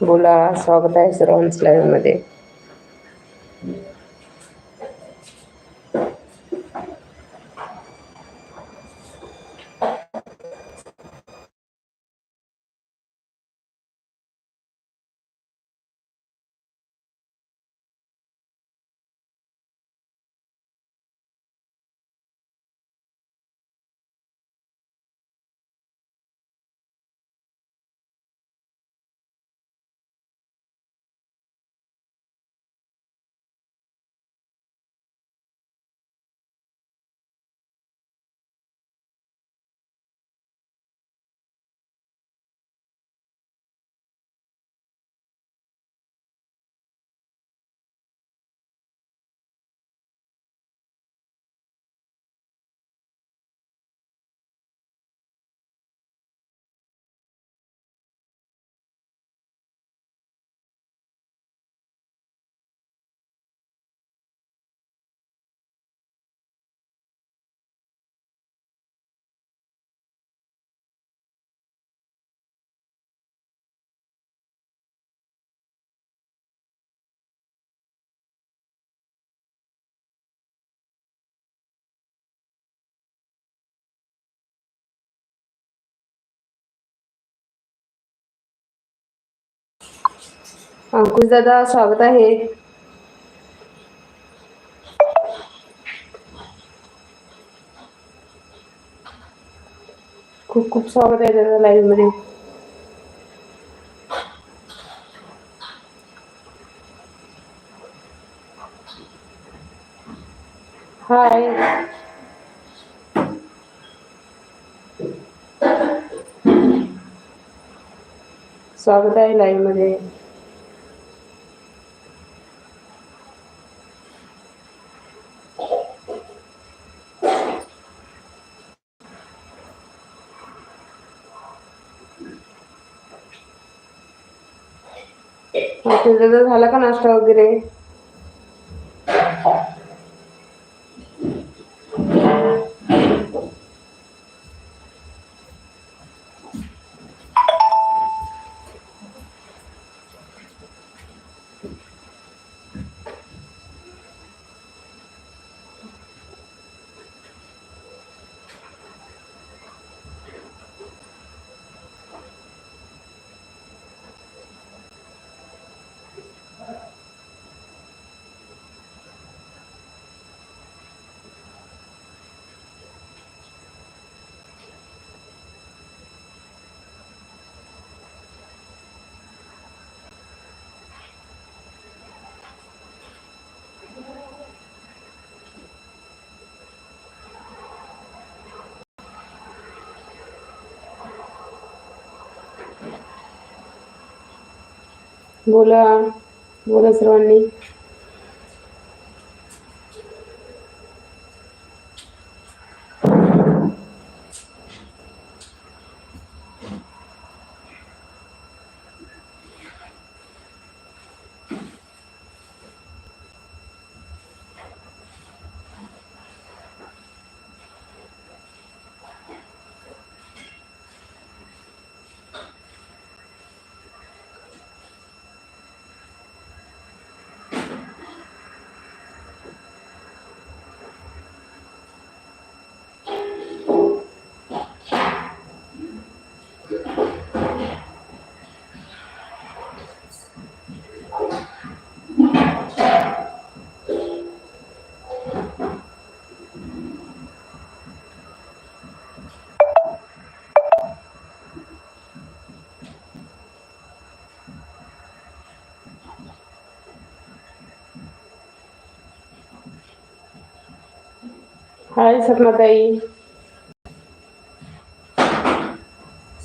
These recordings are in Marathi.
बोला स्वागत आहे सर्वांच लाईव्ह अंकुश दादा स्वागत आहे. खूप खूप स्वागत आहे दादा लाईव्हमध्ये. हाय स्वागत आहे लाईव्हमध्ये. झाला का नाश्ता वगैरे? बोला बोला सर्वांनी हाय सपनाताई.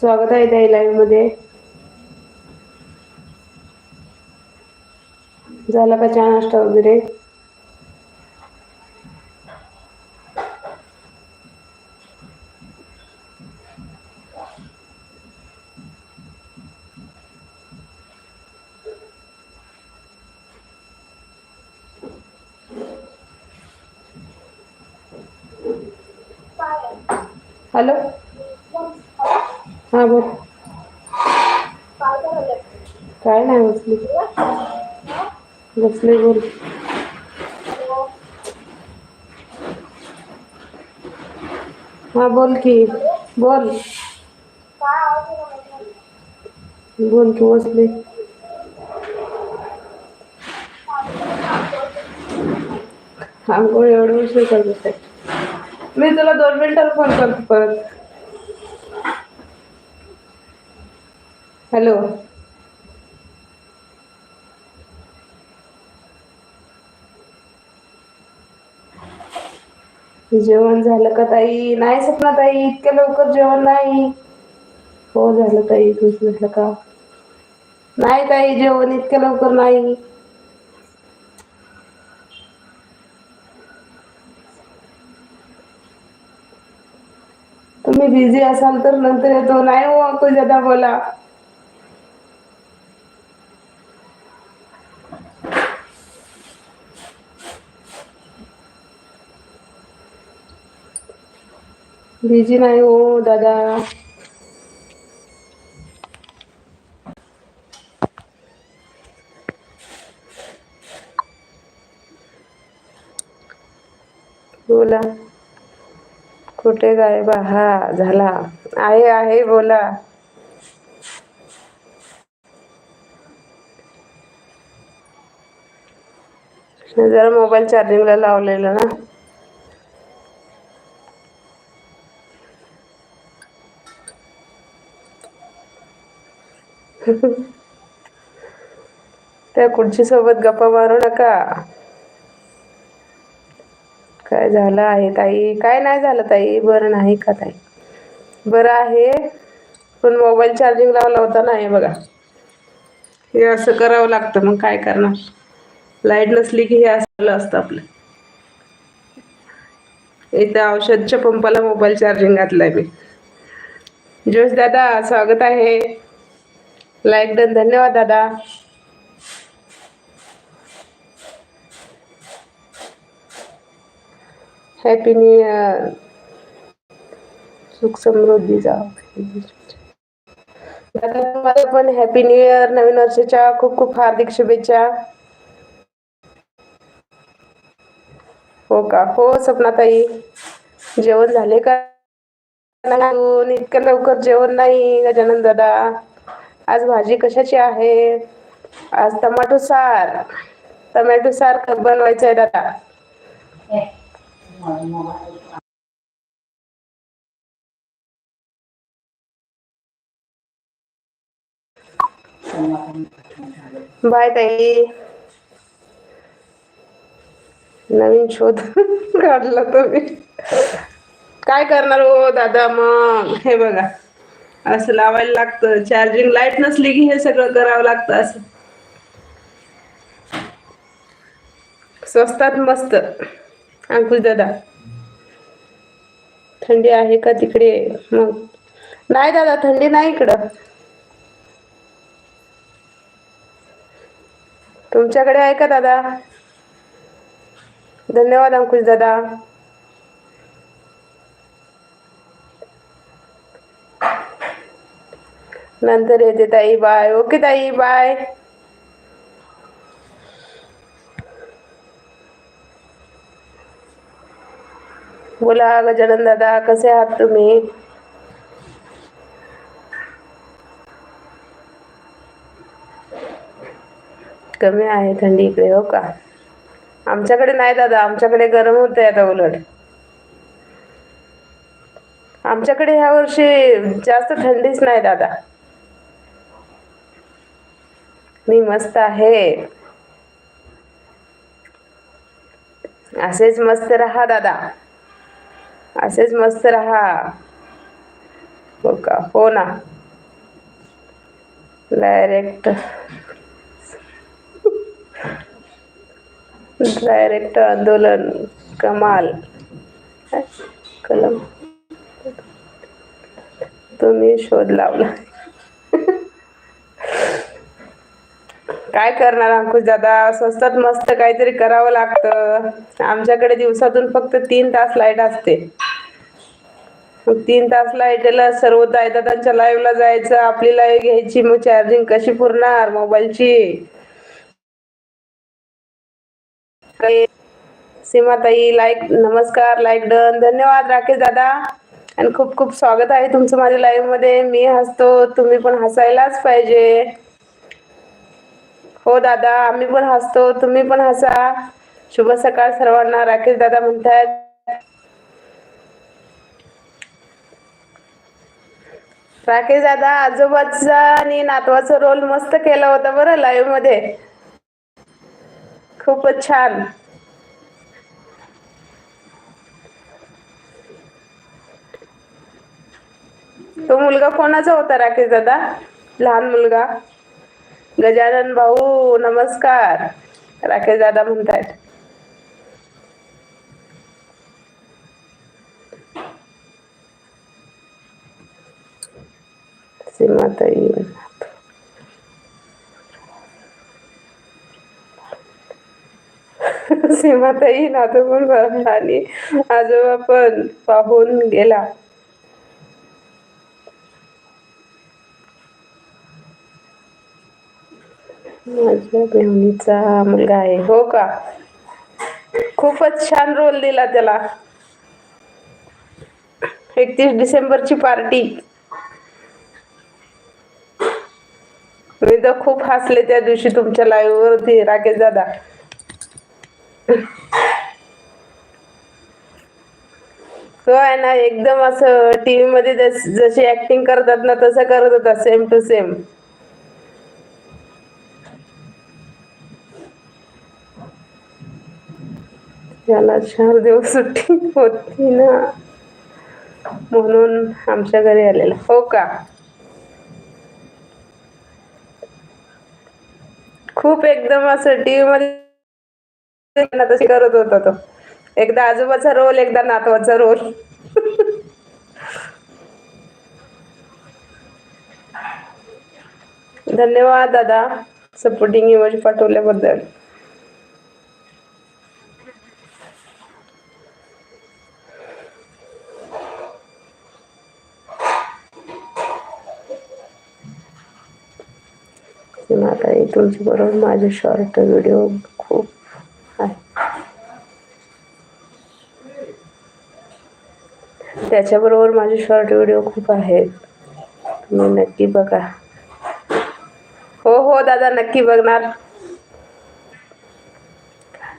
स्वागत आहे ताई लाईव्हमध्ये. झाला का चहा नाश्ता वगैरे? हॅलो. हां बोल. काय नाही बसली. बसले बोल. हा बोल की. बोल. बोल की बसले. आंघोळ एवढं उशीर करत मी तुला दोन मिनिटाला फोन करतो परत. हॅलो जेवण झालं का ताई? नाही सपना ताई इतक्या लवकर जेवण नाही. हो झालं ताई तुझ झालं का? नाही ताई जेवण इतक्या लवकर नाही. तुम्ही बिझी असाल तर नंतर येतो. नाही हो अंकुश दादा बोला. बिझी नाही हो दादा बोला कुठे गायब हा झाला. आहे आहे बोला. जरा मोबाईल चार्जिंगला लावलेला ना. त्या खुर्ची सोबत गप्पा मारू नका. काय झालं आहे ताई? काय नाही झालं ताई? बरं नाही का ताई? बरं आहे पण मोबाईल चार्जिंग लावला होता नाही बघा. हे असं करावं लागतं मग काय करणार? लाइट नसली की हे असलं असतं आपलं. इथं औषधच्या पंपाला मोबाईल चार्जिंग घातलाय मी. जोश दादा स्वागत आहे. लाईक डन धन्यवाद दादा. हॅपी न्यू इयर सुख समृद्धी जा तुम्हाला पण हॅपी न्यू इयर नवीन वर्षाच्या खूप खूप हार्दिक शुभेच्छा. हो का? हो सपनाताई. जेवण झाले का? नाही इतक्या लवकर जेवण नाही गजानन दादा. आज भाजी कशाची आहे? आज टमाटो सार. टमॅटो सार बनवायचं आहे दादा? बाय ताई. नवीन शोध काढला तुम्ही. काय करणार हो दादा मग? हे बघा. असं लावायला लागतं. चार्जिंग लाइट नसली की हे सगळं करावं लागतं असं. स्वस्तात मस्त. अंकुश दादा. थंडी आहे का तिकडे? मग नाही दादा थंडी नाही इकडं. तुमच्याकडे आहे का दादा? धन्यवाद अंकुश दादा. नंतर येते ताई बाय. ओके ताई बाय. बोला गजानन दादा कसे आहात तुम्ही? कमी आहे थंडी इकडे हो का? आमच्याकडे नाही दादा आमच्याकडे गरम होत आहे आता उलट. आमच्याकडे ह्या वर्षी जास्त थंडीच नाही दादा. मी मस्त आहे. असेच मस्त राहा दादा. असेच मस्त राहा. हो का हो ना. डायरेक्ट डायरेक्ट आंदोलन कमाल. कलम. तुम्ही शोध लावला. काय करणार अंकुश दादा? स्वस्तात मस्त काहीतरी करावं लागतं. आमच्याकडे दिवसातून फक्त तीन तास लाइट असते. मग तीन तास लाईटला सर्व दादांच्या लाईव्ह ला जायचं आपली लाईव्ह घ्यायची मग चार्जिंग कशी पुरणार मोबाईलची सीमाताई लाईक नमस्कार लाईक डन धन्यवाद राकेश दादा. आणि खूप खूप स्वागत आहे तुमचं माझ्या लाईव्हमध्ये. मी हसतो तुम्ही पण हसायलाच पाहिजे. हो दादा आम्ही पण हसतो तुम्ही पण हसा. शुभ सकाळ सर्वांना राकेश दादा म्हणतात राकेश दादा आजोबाचा आणि नातवाचा रोल मस्त केला होता बरं लाईव्हमध्ये. खूपच छान. तो मुलगा कोणाचा होता राकेश दादा? लहान मुलगा? गजानन भाऊ नमस्कार. राकेश दादा म्हणतायत. येईल. सीमाताई नातू पण बरं आणि आजोबा पण पाहून गेला. माझ्या बहिणीचा मुलगा आहे. हो का? खूपच छान रोल दिला त्याला. एकतीस डिसेंबरची पार्टी मी खूप हसले त्या दिवशी तुमच्या लाईव्ह वरती राकेश दादा. तो आहे ना एकदम असं टीव्ही मध्ये जशी ऍक्टिंग करतात ना तसं करत होता सेम टू सेम याला चार दिवस सुट्टी होती ना. म्हणून आमच्या घरी आलेला. हो का? खूप एकदम असं टीव्ही मध्ये तशी करत होता तो. एकदा आजोबाचा रोल एकदा नातवाचा रोल धन्यवाद दादा सपोर्टिंग इमेज पाठवल्याबद्दल. तुमच्याबरोबर माझे शॉर्ट व्हिडिओ खूप आहे. त्याच्याबरोबर माझे शॉर्ट व्हिडिओ खूप आहेत. तुम्ही नक्की बघा. हो हो दादा नक्की बघणार.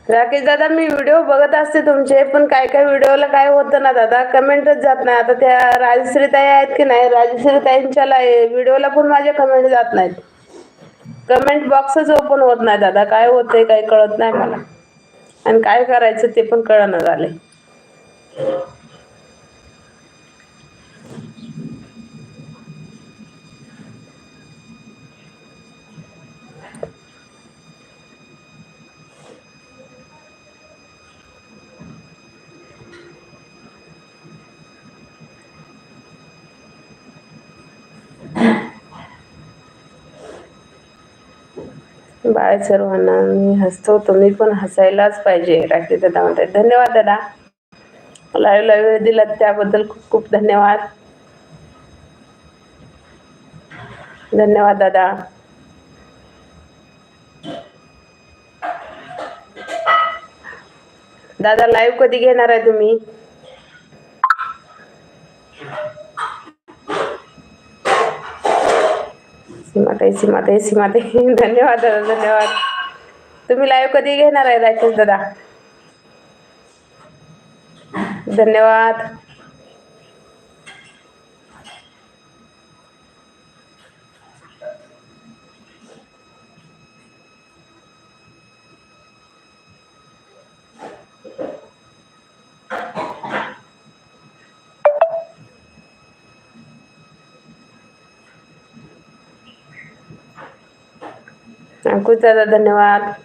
राकेश दादा मी व्हिडिओ बघत असते तुमचे पण काय काय व्हिडिओला काय होतं ना दादा? कमेंटच जात नाही. आता त्या राजश्रीताई आहेत की नाही? राजश्रीताईंच्या व्हिडिओला पण माझे कमेंट जात नाहीत. कमेंट बॉक्सच ओपन होत नाही दादा. काय होतंय काय कळत नाही मला. आणि काय करायचं ते पण कळणं झाले बाय सर्वांना मी हसतो. तुम्ही पण हसायलाच पाहिजे राखी दादा म्हणतात. धन्यवाद दादा. लाईव्ह वेळ दिलात त्याबद्दल खूप खूप धन्यवाद. धन्यवाद दादा. दादा लाईव्ह कधी घेणार आहे तुम्ही? सीमाताई सीमाताई सीमाताई धन्यवाद दादा धन्यवाद. तुम्ही लाईव्ह कधी घेणार आहे राकेश दादा. धन्यवाद. अंकुश दादा धन्यवाद.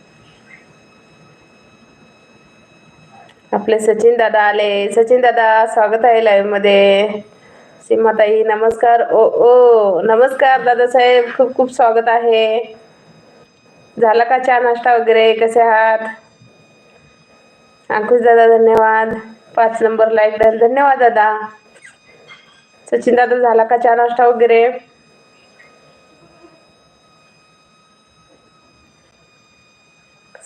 आपले सचिन दादा आले. सचिन दादा स्वागत आहे लाईव्हमध्ये. सीमाताई नमस्कार. ओ ओ नमस्कार दादासाहेब खूप खूप स्वागत आहे. झाला का चहा नाश्ता वगैरे? कसे आहात? अंकुश दादा धन्यवाद. पाच नंबर लाईक धन्यवाद दादा. सचिन दादा झाला का चहा नाश्ता वगैरे?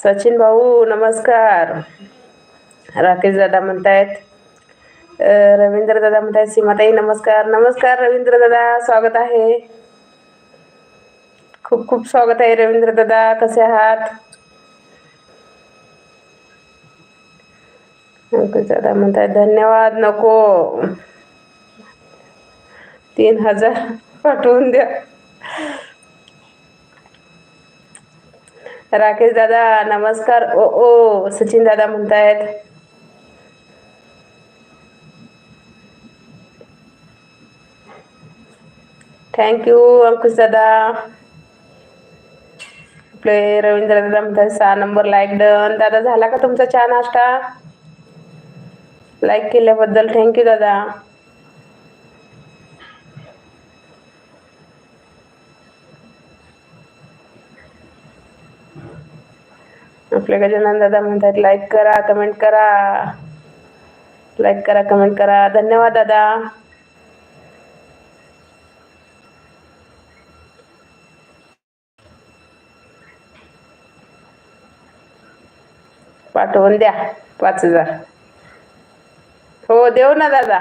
सचिन भाऊ नमस्कार. राकेश दादा म्हणतायत. रवींद्र दादा म्हणतायत सीमाताई नमस्कार. नमस्कार रवींद्र दादा. स्वागत आहे. खूप खूप स्वागत आहे रवींद्र दादा. कसे आहात? दादा म्हणतायत धन्यवाद. नको. तीन हजार पाठवून द्या. राकेश दादा नमस्कार. ओ ओ सचिन दादा म्हणतायत. थँक्यू अंकुश दादा. आपले रवींद्र दादा म्हणतात सहा नंबर लाईक डन दादा झाला का तुमचा चहा नाश्ता? लाईक केल्याबद्दल थँक्यू दादा. आपले गजानन दादा म्हणतात लाईक करा कमेंट करा. लाईक करा कमेंट करा. धन्यवाद दादा. पाठवून द्या पाच हजार. हो देऊ ना दादा.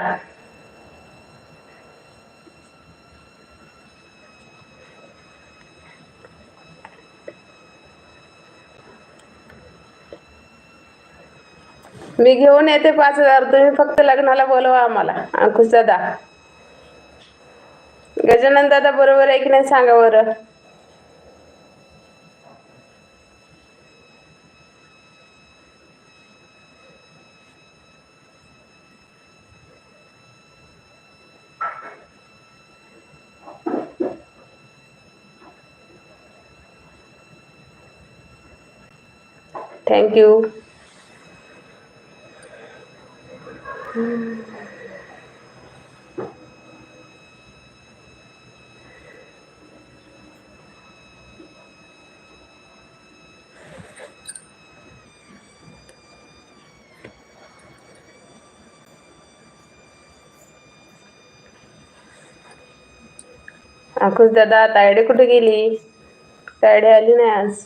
मी घेऊन येते पाच हजार. तुम्ही फक्त लग्नाला बोलवा आम्हाला. अंकुश दादा गजानन दादा बरोबर आहे की नाही सांगा बरं? थँक्यू अंकुश दादा तायडे कुठे गेली? तायडे आली नाही आज.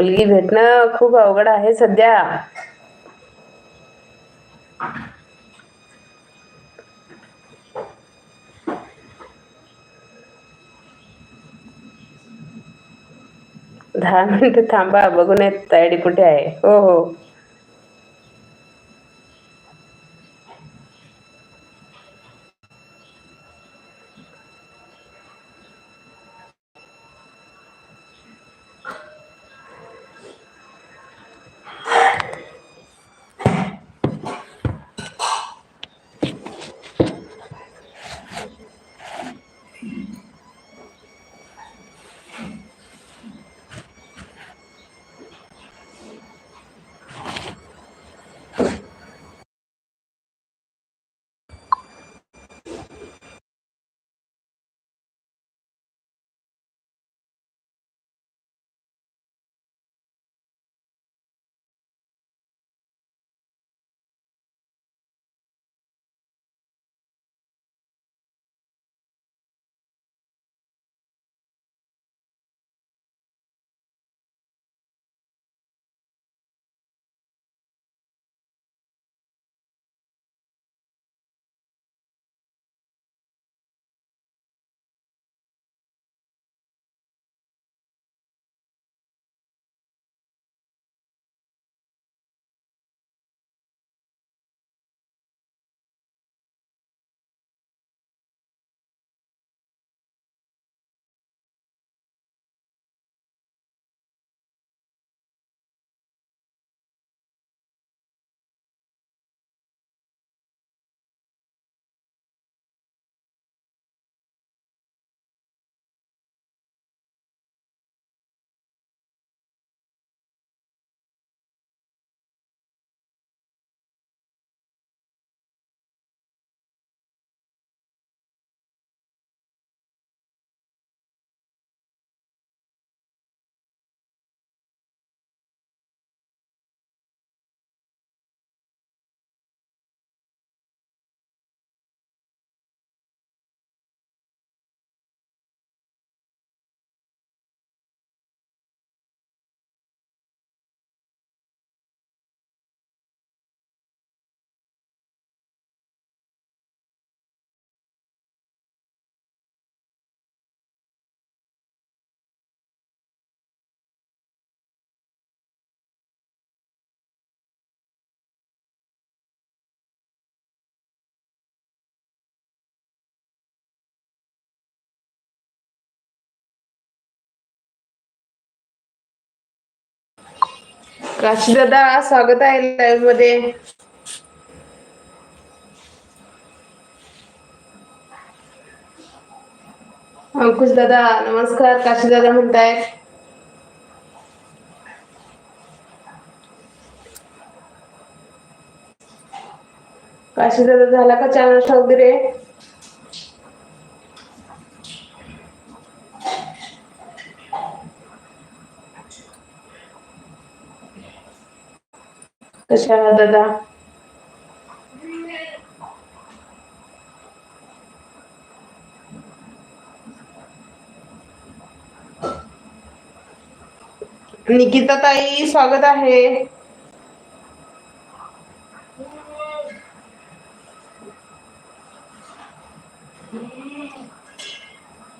मुलगी भेटणं खूप अवघड आहे सध्या. दहा मिनिटं थांबा बघून येत तयारी कुठे आहे. हो हो. काशी दादा स्वागत आहे लाईव्हमध्ये. अंकुश दादा नमस्कार. काशी दादा म्हणताय काशी दादा झाला का चॅनल वगैरे? कशा आहात दादा? निकिता ताई स्वागत आहे.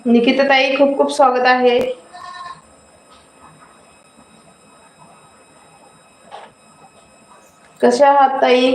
निकिता ताई खूप खूप स्वागत आहे. कशा आहात ताई?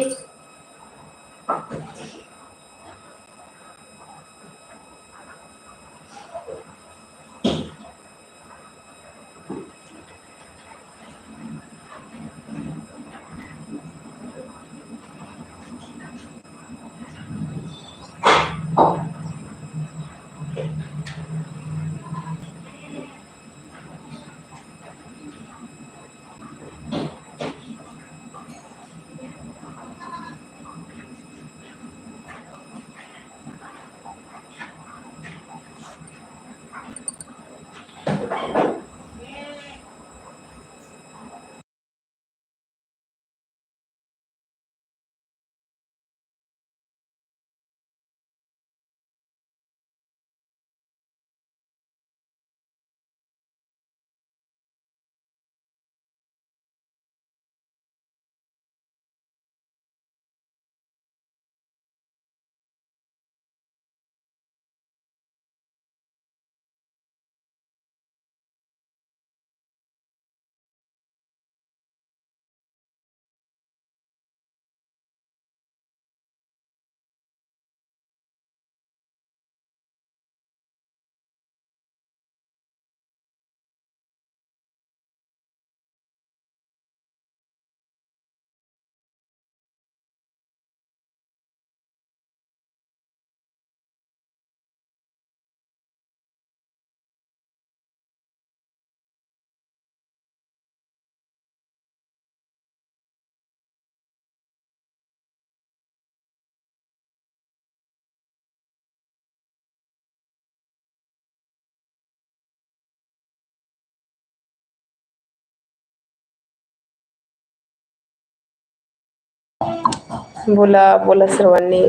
बोला बोला सर्वांनी.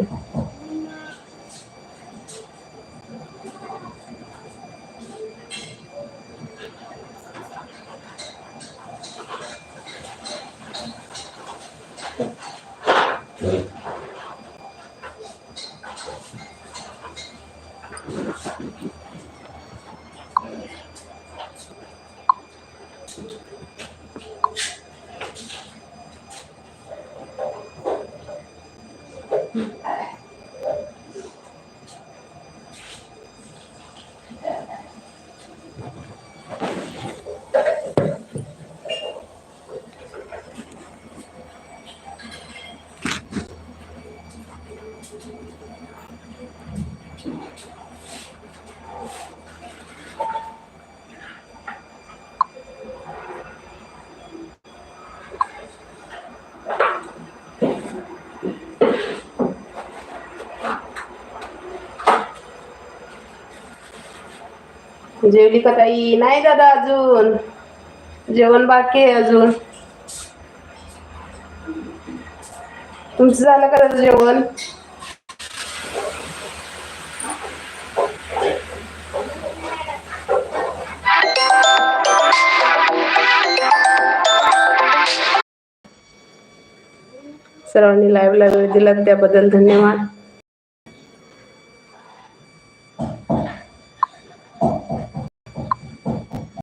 जेवली का ताई नाही दादा अजून. जेवण बाकी आहे अजून. तुमचं झालं का दादा जेवण? सर्वांनी लाईव्हला वेळ दिला त्याबद्दल धन्यवाद.